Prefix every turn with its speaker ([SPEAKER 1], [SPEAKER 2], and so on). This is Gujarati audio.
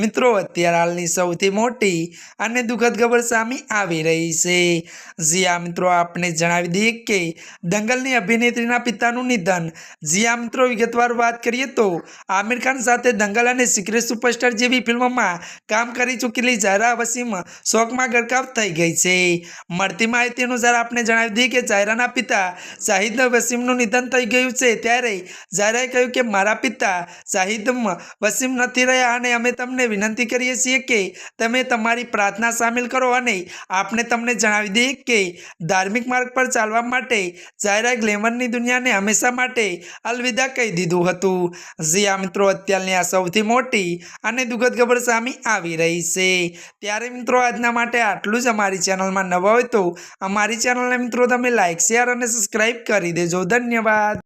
[SPEAKER 1] મિત્રો, અત્યારે હાલની સૌથી મોટી અને દુઃખદ ખબર સામે આવી રહી છે. જીયા મિત્રો, આપને જણાવી દઈએ કે દંગલની અભિનેત્રીના પિતાનું નિધન. જીયા મિત્રો, વિગતવાર વાત કરીએ તો આમિર ખાન સાથે દંગલ અને સિક્રેટ સુપરસ્ટાર જેવી ફિલ્મોમાં કામ કરી ચૂકેલી ઝાયરા વસીમ શોકમાં ગરકાવ થઈ ગઈ છે. મળતી માહિતી અનુસાર આપને જણાવી દઈએ કે ઝાયરાના પિતા શાહિદ વસીમનું નિધન થઈ ગયું છે. ત્યારે ઝાયરાએ કહ્યું કે, મારા પિતા શાહિદ વસીમ નથી રહ્યા અને અમે તમને વિનંતી કરીએ છીએ કે તમે તમારી પ્રાર્થના સામેલ કરો અને આપણે તમને જણાવી દઈએ કે ધાર્મિક માર્ગ પર ચાલવા માટે જાયરા ગ્લેમરની દુનિયાને હંમેશા માટે અલવિદા કહી દીધું હતું. જ્યાં મિત્રો, અત્યારની આ સૌથી મોટી અને દુઃખદ ખબર સામે આવી રહી છે. ત્યારે મિત્રો, આજના માટે આટલું જ અમારી ચેનલમાં નવા હોય તો અમારી ચેનલને મિત્રો તમે લાઇક શેર અને સબસ્ક્રાઈબ કરી દેજો. ધન્યવાદ.